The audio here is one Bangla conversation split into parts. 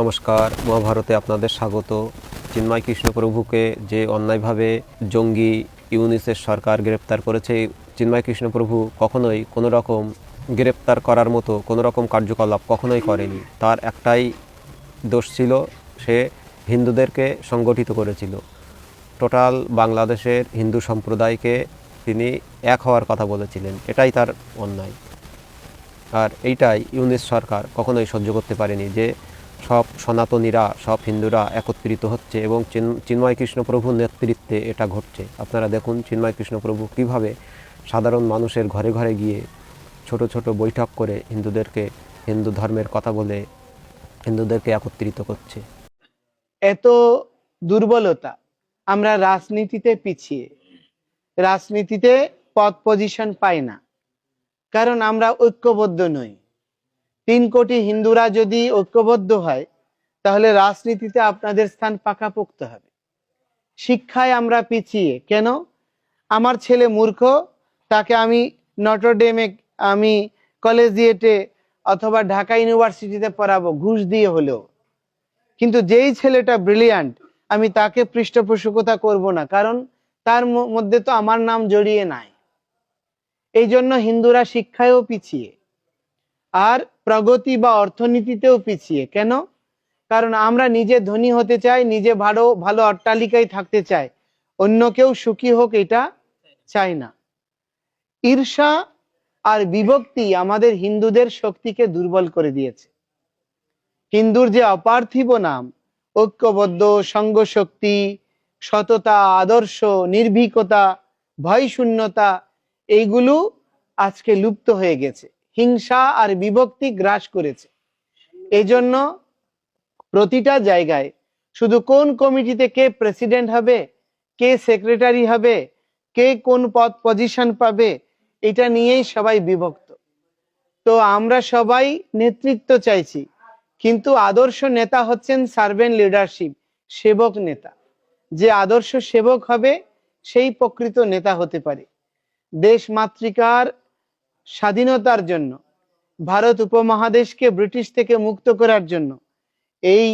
নমস্কার, মহাভারতে আপনাদের স্বাগত। চিন্ময় কৃষ্ণ প্রভুকে যে অন্যায়ভাবে জঙ্গি ইউনিসের সরকার গ্রেপ্তার করেছে, চিন্ময় কৃষ্ণ প্রভু কখনোই কোনো রকম গ্রেপ্তার করার মতো কোনো রকম কার্যকলাপ কখনোই করেনি। তার একটাই দোষ ছিল, সে হিন্দুদেরকে সংগঠিত করেছিল। টোটাল বাংলাদেশের হিন্দু সম্প্রদায়কে তিনি এক হওয়ার কথা বলেছিলেন। এটাই তার অন্যায়। আর এইটাই ইউনিস সরকার কখনোই সহ্য করতে পারেনি যে সব সনাতনীরা, সব হিন্দুরা একত্রিত হচ্ছে এবং চিন্ময় কৃষ্ণ প্রভুর নেতৃত্বে এটা ঘটছে। আপনারা দেখুন চিন্ময় কৃষ্ণপ্রভু কীভাবে সাধারণ মানুষের ঘরে ঘরে গিয়ে ছোট ছোট বৈঠক করে হিন্দুদেরকে, হিন্দু ধর্মের কথা বলে হিন্দুদেরকে একত্রিত করছে। এত দুর্বলতা আমরা রাজনীতিতে পিছিয়ে, রাজনীতিতে পদ পজিশন পাই না। কারণ আমরা ঐক্যবদ্ধ নই। তিন কোটি হিন্দুরা যদি ঐক্যবদ্ধ হয়, তাহলে রাজনীতিতে আপনাদের স্থান পাকা পাকাপোক্ত হবে। শিক্ষায় আমরা পিছিয়ে। কেন? আমার ছেলে মূর্খ, তাকে আমি নটরডেমে আমি কলেজিয়েটে অথবা ঢাকা ইউনিভার্সিটিতে পড়াবো, ঘুষ দিয়ে হলেও। কিন্তু যেই ছেলেটা ব্রিলিয়ান্ট, আমি তাকে পৃষ্ঠপোষকতা করব না, কারণ তার মধ্যে তো আমার নাম জড়িয়ে নাই। এই জন্য হিন্দুরা শিক্ষায়ও পিছিয়ে। আর প্রগতি বা অর্থনীতিতেও পিছিয়ে। কেন? কারণ আমরা নিজে ধনী হতে চাই, নিজে ভালো ভালো অট্টালিকায় থাকতে চাই। অন্য কেউ সুখী হোক এটা চাই না। ঈর্ষা আর বিভক্তি আমাদের হিন্দুদের শক্তিকে দুর্বল করে দিয়েছে। হিন্দুর যে অপার্থিব নাম, ঐক্যবদ্ধ সঙ্গ শক্তি সততা, আদর্শ, নির্ভীকতা ভয় শূন্যতা এইগুলো আজকে লুপ্ত হয়ে গেছে। হিংসা আর বিভক্তি গ্রাস করেছে। এই জন্য প্রতিটা জায়গায় শুধু কোন কমিটিতে কে প্রেসিডেন্ট হবে, কে সেক্রেটারি হবে, কে কোন পদ পজিশন পাবে, এটা নিয়েই সবাই বিভক্ত। তো আমরা সবাই নেতৃত্ব চাইছি, কিন্তু আদর্শ নেতা হচ্ছেন সার্ভেন্ট লিডারশিপ, সেবক নেতা। যে আদর্শ সেবক হবে, সেই প্রকৃত নেতা হতে পারে। দেশ মাতৃকার স্বাধীনতার জন্য, ভারত উপমহাদেশকে ব্রিটিশ থেকে মুক্ত করার জন্য, এই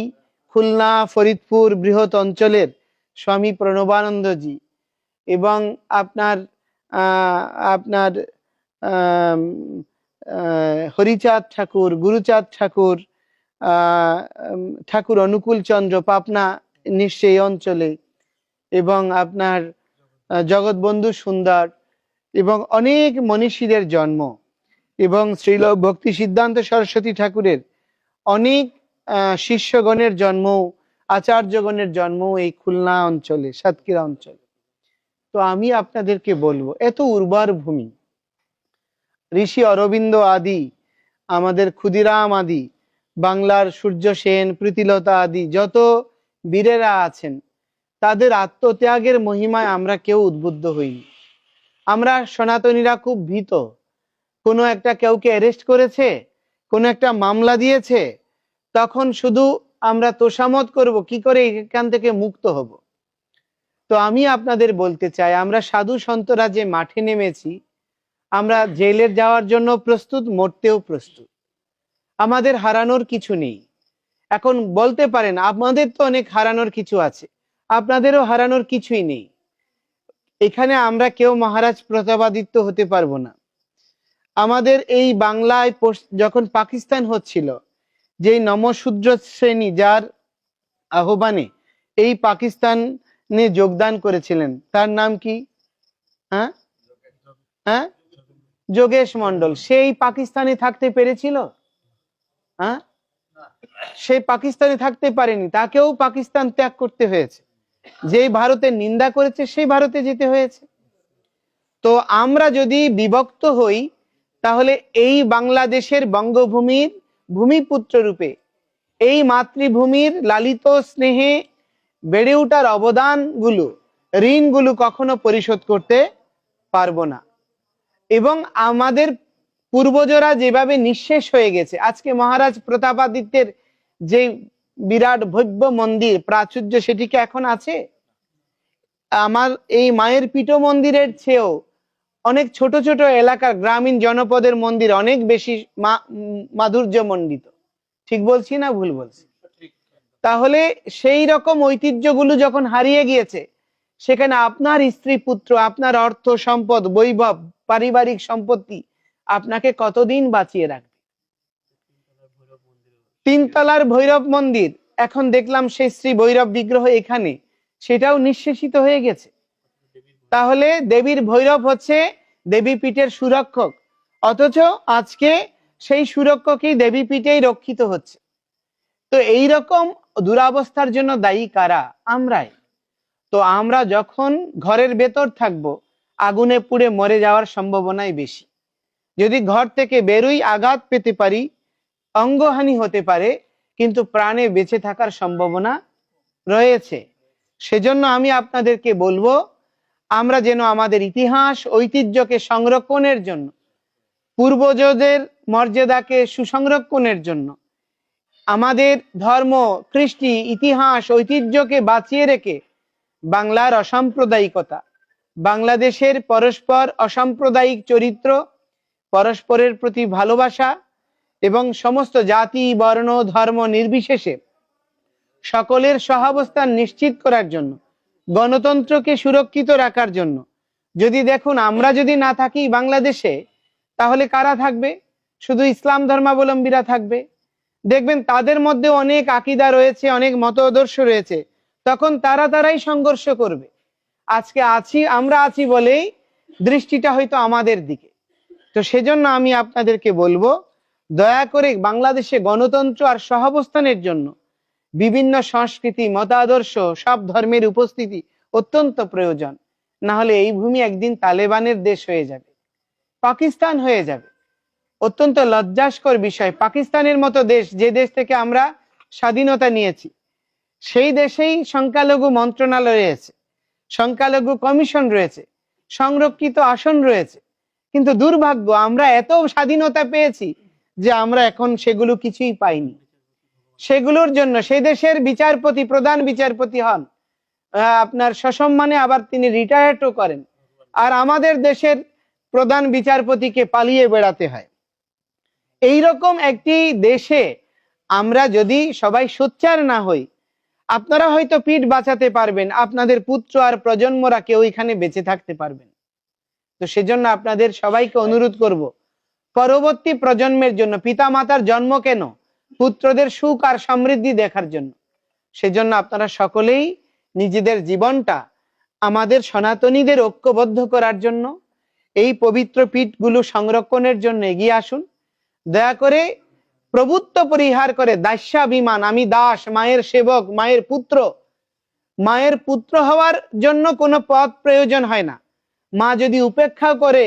খুলনা, ফরিদপুর বৃহৎ অঞ্চলের স্বামী প্রণবানন্দজি এবং আপনার আপনার হরিচাঁদ ঠাকুর, গুরুচাঁদ ঠাকুর ঠাকুর অনুকূল চন্দ্র পাপনা নিশ্চয়ই অঞ্চলে এবং আপনার জগৎবন্ধু সুন্দর এবং অনেক মনীষীদের জন্ম। এবং শ্রীল ভক্তি সিদ্ধান্ত সরস্বতী ঠাকুরের অনেক শিষ্যগণের জন্ম, আচার্যগণের জন্ম এই খুলনা অঞ্চলে, সাতক্ষীরা অঞ্চলে। তো আমি আপনাদেরকে বলব, এত উর্বর ভূমি। ঋষি অরবিন্দ আদি, আমাদের ক্ষুদিরাম আদি, বাংলার সূর্য সেন, প্রীতিলতা আদি, যত বীরেরা আছেন, তাদের আত্মত্যাগের মহিমায় আমরা কেউ উদ্বুদ্ধ হইনি। আমরা সনাতনীরা খুব ভীত। কোনো একটা কেউকে অ্যারেস্ট করেছে, কোনো একটা মামলা দিয়েছে, তখন শুধু আমরা তোষামত করব, কি করে এখান থেকে মুক্ত হব? তো আমি আপনাদের বলতে চাই, আমরা সাধু সন্তরা যে মাঠে নেমেছি, আমরা জেলের যাওয়ার জন্য প্রস্তুত, মরতেও প্রস্তুত। আমাদের হারানোর কিছু নেই। এখন বলতে পারেন, আমাদের তো অনেক হারানোর কিছু আছে। আপনাদেরও হারানোর কিছুই নেই। এখানে আমরা কেউ মহারাজ প্রতাপাদিত্য হতে পারব না। আমাদের এই বাংলায় যখন পাকিস্তান হচ্ছিল, যেই নমশূদ্র শ্রেণি যার আহ্বানে এই পাকিস্তানে যোগদান করেছিলেন, তার নাম কি? হ্যাঁ? হ্যাঁ? যোগেশ মন্ডল সেই পাকিস্তানে থাকতে পেরেছিল? হ্যাঁ? সে পাকিস্তানে থাকতে পারেনি, তাকেও পাকিস্তান ত্যাগ করতে হয়েছে। যেই ভারতের নিন্দা করেছে, সেই ভারতে যেতে হয়েছে। তো আমরা যদি বিভক্ত হই, তাহলে এই বাংলাদেশের বঙ্গভূমির ভূমিপুত্র রূপে, এই মাতৃভূমির লালিত স্নেহে বেড়ে ওঠার অবদানগুলো, ঋণগুলো কখনো পরিশোধ করতে পারব না। এবং আমাদের পূর্বজরা যেভাবে নিঃশেষ হয়ে গেছে, আজকে মহারাজ প্রতাপাদিত্যের যে বিরাট ভব্য মন্দির, প্রাচুর্য সেটি কি এখন আছে? আমার এই মায়ের পীঠ মন্দিরের চেয়েও অনেক ছোট ছোট এলাকার গ্রামীণ জনপদের মন্দির অনেক বেশি মাধুর্য মণ্ডিত। ঠিক বলছি না ভুল বলছি? তাহলে সেই রকম ঐতিহ্যগুলো যখন হারিয়ে গিয়েছে, সেখানে আপনার স্ত্রী পুত্র, আপনার অর্থ সম্পদ, বৈভব, পারিবারিক সম্পত্তি আপনাকে কতদিন বাঁচিয়ে রাখবে? তিনতলার ভৈরব মন্দির। এখন দেখলাম সেই শ্রী ভৈরব বিগ্রহ এখানে। সেটাও নিঃশেষিত হয়ে গেছে। তাহলে দেবীর ভৈরব হচ্ছে দেবী পীঠের সুরক্ষক। অথচ আজকে সেই সুরক্ষকই দেবী পীঠেই রক্ষিত হচ্ছে। তো এই রকম দুরাবস্থার জন্য দায়ী কারা? আমরাই। তো আমরা যখন ঘরের ভেতর থাকব, আগুনে পুড়ে মরে যাওয়ার সম্ভাবনাই বেশি। যদি ঘর থেকে বেরোই আঘাত পেতে পারি অঙ্গহানি হতে পারে, কিন্তু প্রাণে বেঁচে থাকার সম্ভাবনা রয়েছে। সেজন্য আমি আপনাদেরকে বলব, আমরা যেন আমাদের ইতিহাস, ঐতিহ্যকে সংরক্ষণের জন্য, পূর্বজদের মর্যাদাকে সুসংরক্ষণের জন্য, আমাদের ধর্ম, কৃষ্টি, ইতিহাস, ঐতিহ্যকে বাঁচিয়ে রেখে বাংলার অসাম্প্রদায়িকতা, বাংলাদেশের পরস্পর অসাম্প্রদায়িক চরিত্র, পরস্পরের প্রতি ভালোবাসা এবং সমস্ত জাতি, বর্ণ, ধর্ম নির্বিশেষে সকলের সহাবস্থান নিশ্চিত করার জন্য, গণতন্ত্রকে সুরক্ষিত রাখার জন্য। যদি দেখুন, আমরা যদি না থাকি বাংলাদেশে, তাহলে কারা থাকবে? শুধু ইসলাম ধর্মাবলম্বীরা থাকবে। দেখবেন, তাদের মধ্যে অনেক আকিদা রয়েছে, অনেক মতাদর্শ রয়েছে। তখন তারা তারাই সংঘর্ষ করবে। আজকে আছি, আমরা আছি বলেই দৃষ্টিটা হয়তো আমাদের দিকে। তো সেজন্য আমি আপনাদেরকে বলব দয়া করে বাংলাদেশে গণতন্ত্র আর সহাবস্থানের জন্য বিভিন্ন সংস্কৃতি, মতাদর্শ, সব ধর্মের উপস্থিতি অত্যন্ত প্রয়োজন। না হলে এই ভূমি একদিন তালেবানের দেশ হয়ে যাবে, পাকিস্তান হয়ে যাবে। অত্যন্ত লজ্জাস্কর বিষয়, পাকিস্তানের মতো দেশ, যে দেশ থেকে আমরা স্বাধীনতা নিয়েছি, সেই দেশেই সংখ্যালঘু মন্ত্রণালয় রয়েছে, সংখ্যালঘু কমিশন রয়েছে, সংরক্ষিত আসন রয়েছে। কিন্তু দুর্ভাগ্য, আমরা এত স্বাধীনতা পেয়েছি যে আমরা এখন সেগুলো কিছুই পাইনি। সেগুলোর জন্য সেই দেশের বিচারপতি, প্রধান বিচারপতি হন আপনার সসম্মানে আবার তিনি রিটায়ার্ডও করেন। আর আমাদের দেশের প্রধান বিচারপতিকে পালিয়ে বেড়াতে হয়। এই রকম একটি দেশে আমরা যদি সবাই সোচ্চার না হই, আপনারা হয়তো পিঠ বাঁচাতে পারবেন, আপনাদের পুত্র আর প্রজন্মরা কেউ এখানে বেঁচে থাকতে পারবেন। তো সেজন্য আপনাদের সবাইকে অনুরোধ করব পরবর্তী প্রজন্মের জন্য পিতা মাতার জন্ম কেন? পুত্রদের সুখ আর সমৃদ্ধি দেখার জন্য। সেজন্য আপনারা সকলেই নিজেদের জীবনটা আমাদের সনাতনীদের ঐক্যবদ্ধ করার জন্য, এই পবিত্র পীঠগুলো সংরক্ষণের জন্য এগিয়ে আসুন। দয়া করে প্রভুত্ব পরিহার করে দাস্যাভিমান, আমি দাস, মায়ের সেবক, মায়ের পুত্র। মায়ের পুত্র হওয়ার জন্য কোনো পথ প্রয়োজন হয় না। মা যদি উপেক্ষা করে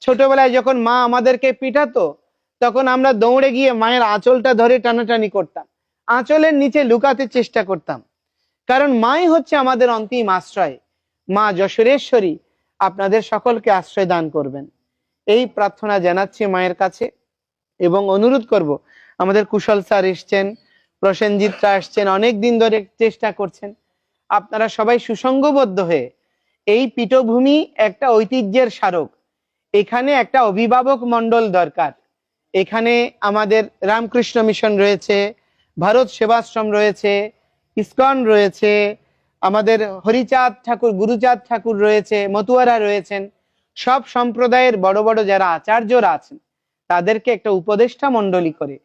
ছোটবেলায় যখন মা আমাদেরকে পিটাতো তখন আমরা দৌড়ে গিয়ে মায়ের আঁচলটা ধরে টানাটানি করতাম। আঁচলের নিচে লুকাতে চেষ্টা করতাম। কারণ মাই হচ্ছে আমাদের অন্তিম আশ্রয়। মা যশোরেশ্বরী, আপনাদের সকলকে আশ্রয় দান করবেন। এই প্রার্থনা জানাচ্ছি মায়ের কাছে এবং অনুরোধ করব, আমাদের কুশল স্যার এসছেন প্রসেনজিৎরা আসছেন অনেক দিন ধরে চেষ্টা করছেন। আপনারা সবাই সুসংগবদ্ধ হয়ে, এই পীঠভূমি একটা ঐতিহ্যের স্মারক। এখানে একটা অভিভাবক মণ্ডল দরকার। এখানে আমাদের রামকৃষ্ণ মিশন রয়েছে, ভারত সেবাশ্রম রয়েছে, ইস্কন রয়েছে, আমাদের হরিচাঁদ ঠাকুর, গুরুচাঁদ ঠাকুর রয়েছে, মতুয়ারা রয়েছেন। সব সম্প্রদায়ের বড় বড় যারা আচার্যরা আছেন, তাদেরকে একটা উপদেষ্টা মণ্ডলী করে,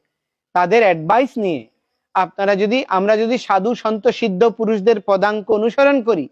তাদের অ্যাডভাইস নিয়ে। আপনারা যদি, আমরা যদি সাধু সন্ত সিদ্ধ পুরুষদের পদাঙ্ক অনুসরণ করি